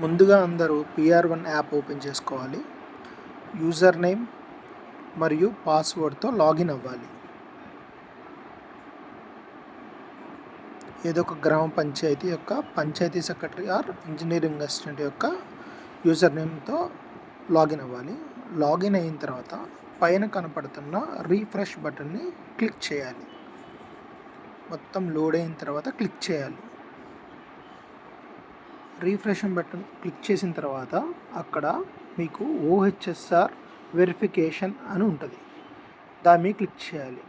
ముందుగా అందరూ PR one app open చేసుకోవాలి. యూజర్ నేమ్ మరియు పాస్వర్డ్తో లాగిన్ అవ్వాలి. ఏదో ఒక గ్రామ పంచాయతీ యొక్క panchayat secretary or engineering assistant యొక్క యూజర్ నేమ్తో లాగిన్ అవ్వాలి. లాగిన్ అయిన తర్వాత పైన కనపడుతున్న రీఫ్రెష్ బటన్ని క్లిక్ చేయాలి. మొత్తం లోడ్ అయిన తర్వాత క్లిక్ చేయాలి. రీఫ్రెష్ బటన్ క్లిక్ చేసిన తర్వాత అక్కడ మీకు ఓహెచ్ఎస్ఆర్ వెరిఫికేషన్ అని ఉంటుంది. దాని మీద క్లిక్ చేయాలి.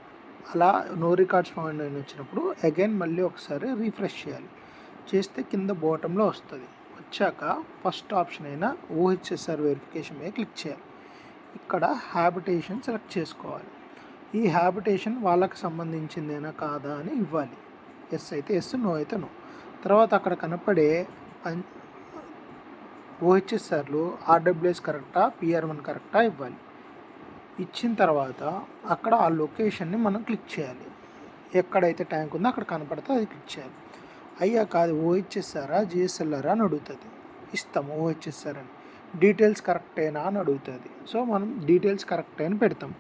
అలా నో రికార్డ్స్ ఫైండ్ అని వచ్చినప్పుడు అగైన్ మళ్ళీ ఒకసారి రీఫ్రెష్ చేయాలి. చేస్తే కింద బాటంలో వస్తుంది. వచ్చాక ఫస్ట్ ఆప్షన్ అయిన ఓహెచ్ఎస్ఆర్ వెరిఫికేషన్ మీద క్లిక్ చేయాలి. ఇక్కడ హ్యాబిటేషన్ సెలెక్ట్ చేసుకోవాలి. ఈ హ్యాబిటేషన్ వాళ్ళకి సంబంధించిందేనా కాదా అని ఇవ్వాలి. ఎస్ అయితే ఎస్ నో అయితే నో తర్వాత అక్కడ కనపడే ఓహెచ్ఎస్ఆర్లు ఆర్డబ్ల్యూఎస్ కరెక్టా పిఆర్ వన్ కరెక్టా ఇవ్వాలి. ఇచ్చిన తర్వాత అక్కడ ఆ లొకేషన్ని మనం క్లిక్ చేయాలి. ఎక్కడైతే ట్యాంక్ ఉందో అక్కడ కనపడితే అది క్లిక్ చేయాలి. అయ్యాక అది ఓహెచ్ఎస్ఆరా జిఎస్ఎల్ఆరా అని అడుగుతుంది. ఇస్తాము ఓహెచ్ఎస్ఆర్ అని. డీటెయిల్స్ కరెక్టేనా అని అడుగుతుంది. సో మనం డీటెయిల్స్ కరెక్ట్ అని పెడతాం.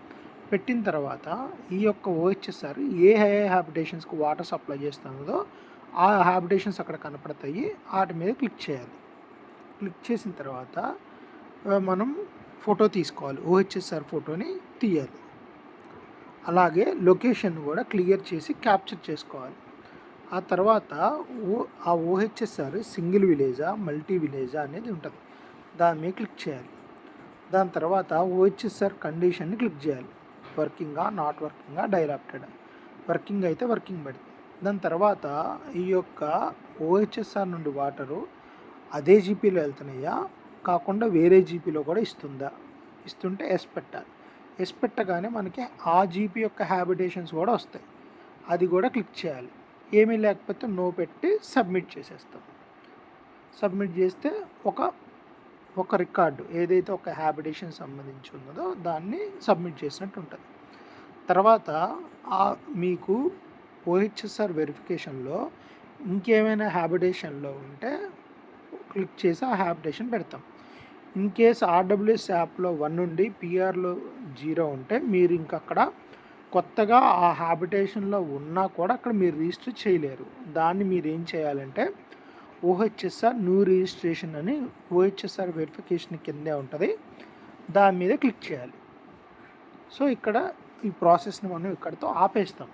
పెట్టిన తర్వాత ఈ యొక్క ఓహెచ్ఎస్ఆర్ ఏ హై హ్యాబిటేషన్స్కి వాటర్ సప్లై చేస్తుందో ఆ హ్యాబిటేషన్స్ అక్కడ కనపడతాయి. వాటి మీద క్లిక్ చేయాలి. క్లిక్ చేసిన తర్వాత మనం ఫోటో తీసుకోవాలి. ఓహెచ్ఎస్ఆర్ ఫోటోని తీయాలి. అలాగే లొకేషన్ కూడా క్లియర్ చేసి క్యాప్చర్ చేసుకోవాలి. ఆ తర్వాత ఓ ఆ ఓహెచ్ఎస్ఆర్ సింగిల్ విలేజా మల్టీ విలేజా అనేది ఉంటుంది. దాని మీద క్లిక్ చేయాలి. దాని తర్వాత ఓహెచ్ఎస్ఆర్ కండిషన్ని క్లిక్ చేయాలి. వర్కింగా నాట్ వర్కింగా డైరాప్టెడ్ వర్కింగ్ అయితే వర్కింగ్ పెడుతుంది. దాని తర్వాత ఈ యొక్క ఓహెచ్ఎస్ఆర్ నుండి వాటరు అదే జీపీలో వెళ్తున్నాయా? కాకుండా వేరే జీపీలో కూడా ఇస్తుందా? ఇస్తుంటే ఎస్ పెట్టాలి. ఎస్ పెట్టగానే మనకి ఆ జీపీ యొక్క హ్యాబిటేషన్స్ కూడా వస్తాయి. అది కూడా క్లిక్ చేయాలి. ఏమీ లేకపోతే నో పెట్టి సబ్మిట్ చేసేస్తాం. సబ్మిట్ చేస్తే ఒక ఒక రికార్డు ఏదైతే ఒక హ్యాబిటేషన్ సంబంధించి ఉన్నదో దాన్ని సబ్మిట్ చేసినట్టు ఉంటుంది. తర్వాత ఆ మీకు ఓహెచ్ఎస్ఆర్ వెరిఫికేషన్లో ఇంకేమైనా హ్యాబిటేషన్లో ఉంటే క్లిక్ చేసి ఆ హ్యాబిటేషన్ పెడతాం. ఇన్ కేస్ ఆర్డబ్ల్యూఎస్ యాప్లో వన్ నుండి పిఆర్లో జీరో ఉంటే మీరు ఇంకక్కడ కొత్తగా ఆ హ్యాబిటేషన్లో ఉన్నా కూడా అక్కడ మీరు రిజిస్టర్ చేయలేరు. దాన్ని మీరు ఏం చేయాలంటే ఓహెచ్ఎస్ఆర్ న్యూ రిజిస్ట్రేషన్ అని ఓహెచ్ఎస్ఆర్ వెరిఫికేషన్ కిందే ఉంటుంది. దాని మీద క్లిక్ చేయాలి. సో ఇక్కడ ఈ ప్రాసెస్ని మనం ఇక్కడితో ఆపేస్తాం.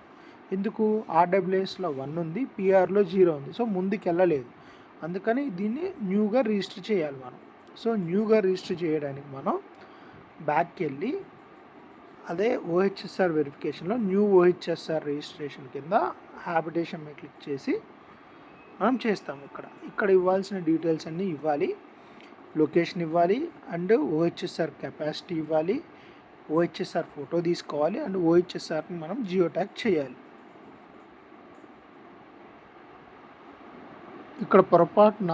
ఎందుకు ఆర్డబ్ల్యూఎస్లో వన్ ఉంది పిఆర్లో జీరో ఉంది. సో ముందుకు వెళ్ళలేదు అందుకని దీన్ని న్యూగా రిజిస్టర్ చేయాలి మనం. సో న్యూగా రిజిస్టర్ చేయడానికి మనం బ్యాక్కి వెళ్ళి అదే ఓహెచ్ఎస్ఆర్ వెరిఫికేషన్లో న్యూ ఓహెచ్ఎస్ఆర్ రిజిస్ట్రేషన్ కింద హ్యాబిటేషన్ మీద క్లిక్ చేసి మనం చేస్తాము ఇక్కడ. ఇక్కడ ఇవ్వాల్సిన డీటెయిల్స్ అన్నీ ఇవ్వాలి. లొకేషన్ ఇవ్వాలి అండ్ ఓహెచ్ఎస్ఆర్ కెపాసిటీ ఇవ్వాలి. ఓహెచ్ఎస్ఆర్ ఫోటో తీసుకోవాలి అండ్ ఓహెచ్ఎస్ఆర్ని మనం జియో ట్యాగ్ చేయాలి. ఇక్కడ పొరపాటున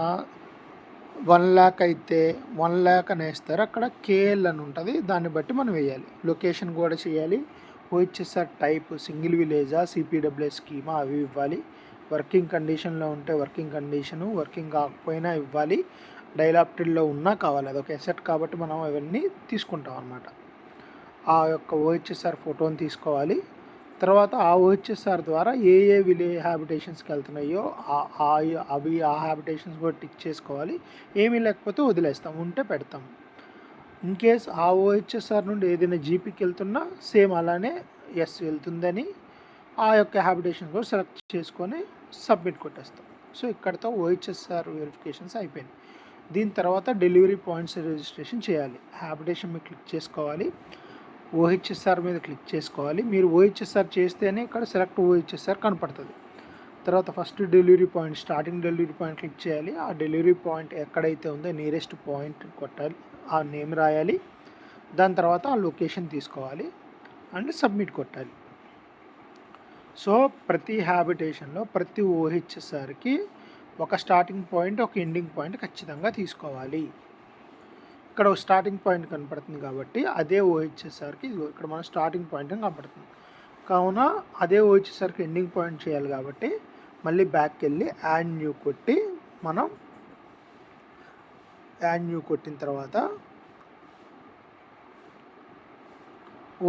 వన్ ల్యాక్ అయితే వన్ ల్యాక్ అని వేస్తారు అక్కడ కేఎల్ అని ఉంటుంది. దాన్ని బట్టి మనం వేయాలి. లొకేషన్ కూడా చేయాలి. ఓహెచ్ఎస్ఆర్ టైప్ సింగిల్ విలేజా సిపిడబ్ల్యూ స్కీమా అవి ఇవ్వాలి. వర్కింగ్ కండిషన్లో ఉంటే వర్కింగ్ కండిషను వర్కింగ్ కాకపోయినా ఇవ్వాలి. డైలాప్టెడ్లో ఉన్నా కావాలి. అదొక ఎసెట్ కాబట్టి మనం అవన్నీ తీసుకుంటాం అనమాట ఆ యొక్క ఓహెచ్ఎస్ఆర్ ఫోటోని తీసుకోవాలి. తర్వాత ఆ ఓహెచ్ఎస్ఆర్ ద్వారా ఏ ఏ విలే హ్యాబిటేషన్స్కి వెళ్తున్నాయో ఆ- అవి ఆ హ్యాబిటేషన్స్ కూడా టిక్ చేసుకోవాలి. ఏమీ లేకపోతే వదిలేస్తాం ఉంటే పెడతాం. ఇన్ కేస్ ఆ ఓహెచ్ఎస్ఆర్ నుండి ఏదైనా జీపీకి వెళ్తున్నా సేమ్ అలానే ఎస్ వెళ్తుందని ఆ యొక్క హ్యాబిటేషన్ కూడా సెలెక్ట్ చేసుకొని సబ్మిట్ కొట్టేస్తాం. సో ఇక్కడతో ఓహెచ్ఎస్ఆర్ వెరిఫికేషన్స్ అయిపోయింది దీని తర్వాత డెలివరీ పాయింట్స్ రిజిస్ట్రేషన్ చేయాలి. హ్యాబిటేషన్ మీరు క్లిక్ చేసుకోవాలి. ఓహెచ్ఎస్ఆర్ మీద క్లిక్ చేసుకోవాలి. మీరు ఓహెచ్ఎస్ఆర్ చేస్తేనే ఇక్కడ సెలెక్ట్ ఓహెచ్ఎస్ఆర్ కనపడుతుంది. తర్వాత first delivery point starting delivery point click చేయాలి. ఆ డెలివరీ పాయింట్ ఎక్కడైతే ఉందో నియరెస్ట్ పాయింట్ కొట్టాలి. ఆ నేమ్ రాయాలి. దాని తర్వాత ఆ లొకేషన్ తీసుకోవాలి అండ్ సబ్మిట్ కొట్టాలి. సో ప్రతి హ్యాబిటేషన్లో ప్రతి ఓహెచ్ఎస్ఆర్కి ఒక స్టార్టింగ్ పాయింట్ ఒక ఎండింగ్ పాయింట్ ఖచ్చితంగా తీసుకోవాలి. ఇక్కడ ఒక స్టార్టింగ్ పాయింట్ కనపడుతుంది కాబట్టి అదే ఓహెచ్చేసరికి ఇదిగో ఇక్కడ మన స్టార్టింగ్ పాయింట్ అని కనపడుతుంది. కావున అదే ఓహెచ్చేసరికి ఎండింగ్ పాయింట్ చేయాలి కాబట్టి మళ్ళీ బ్యాక్కి వెళ్ళి యాడ్ న్యూ కొట్టి మనం యాడ్ న్యూ కొట్టిన తర్వాత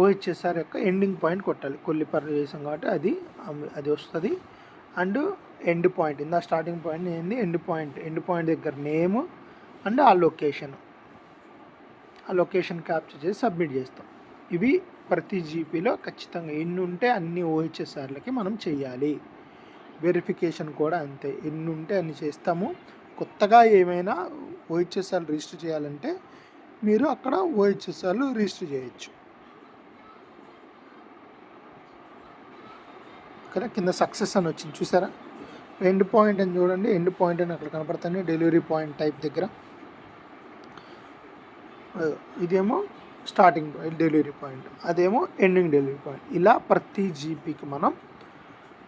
ఓహెచ్ఎస్ఆర్ యొక్క ఎండింగ్ పాయింట్ కొట్టాలి. కొల్లిపర్ చేసాం కాబట్టి అది అది వస్తుంది. అండ్ ఎండ్ పాయింట్ ఇందా స్టార్టింగ్ పాయింట్ ఏంది? ఎండ్ పాయింట్ ఎండ్ పాయింట్ దగ్గర నేమ్ అండ్ ఆ లొకేషన్ ఆ లొకేషన్ క్యాప్చర్ చేసి సబ్మిట్ చేస్తాం. ఇవి ప్రతి జీపీలో ఖచ్చితంగా ఎన్ని ఉంటే అన్ని ఓహెచ్ఎస్ఆర్లకి మనం చేయాలి. వెరిఫికేషన్ కూడా అంతే. ఎన్ని ఉంటే అన్ని చేస్తాము. కొత్తగా ఏమైనా ఓహెచ్ఎస్ఆర్ రిజిస్టర్ చేయాలంటే మీరు అక్కడ ఓహెచ్ఎస్ఆర్లు రిజిస్టర్ చేయొచ్చు. ఇక్కడ కింద సక్సెస్ అని వచ్చింది. చూసారా? ఎండ్ పాయింట్ అని చూడండి. ఎండ్ పాయింట్ అని అక్కడ కనపడుతుంది. డెలివరీ పాయింట్ టైప్ దగ్గర. ఇదేమో స్టార్టింగ్ పాయింట్ డెలివరీ పాయింట్ అదేమో ఎండింగ్ డెలివరీ పాయింట్ ఇలా ప్రతి జీపీకి మనం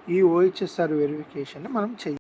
ఈ ఓహెచ్ఎస్ఆర్ వెరిఫికేషన్ని మనం చెయ్యాలి